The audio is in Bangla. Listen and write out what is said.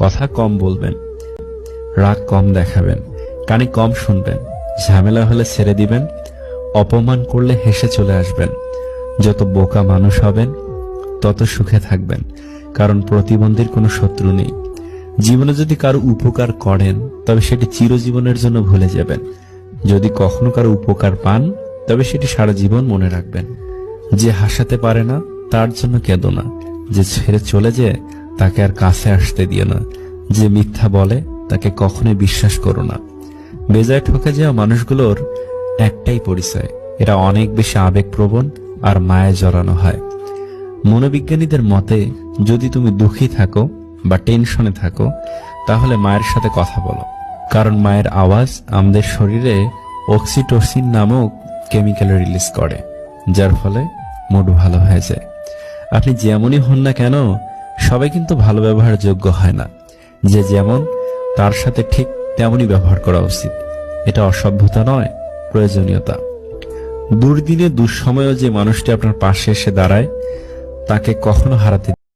কথা কম বলবেন, রাগ কম দেখাবেন, কানে কম শুনবেন, ঝামেলা হলে ছেড়ে দিবেন, অপমান করলে হেসে চলে আসবেন। যত বোকা মানুষ হবেন, তত সুখে থাকবেন, কারণ প্রতিবন্ধীর কোনো শত্রু নেই। জীবনে যদি কারও উপকার করেন, তবে সেটি চিরজীবনের জন্য ভুলে যাবেন। যদি কখনো কারও উপকার পান, তবে সেটি সারা জীবন মনে রাখবেন। যে হাসাতে পারে না, তার জন্য কেঁদো না। যে ছেড়ে চলে যায় তাকে আর কাছে আসতে দিও না। যে মিথ্যা বলে, তাকে কখনোই বিশ্বাস করো না। বেজায় ঠকে যাওয়া মানুষগুলোর একটাই পরিচয়। এরা অনেক বেশি আবেগপ্রবণ আর মায়ে জড়ানো হয়। মনোবিজ্ঞানীদের মতে, যদি তুমি দুঃখী থাকো বা টেনশনে থাকো, তাহলে মায়ের সাথে কথা বলো। কারণ মায়ের আওয়াজ আমাদের শরীরে অক্সিটোসিন নামক কেমিক্যাল রিলিজ করে, যার ফলে মুড ভালো হয়ে যায়। আপনি যেমনই হন না কেন সবাই কিন্তু ভালো ব্যবহার যোগ্য হয় না। যে যেমন, তার সাথে ঠিক তেমনই ব্যবহার করা উচিত। এটা অসভ্যতা নয়, প্রয়োজনীয়তা। দুর্দিনে, দুঃসময়ও যে মানুষটি আপনার পাশে এসে দাঁড়ায়, তাকে কখনো হারাতে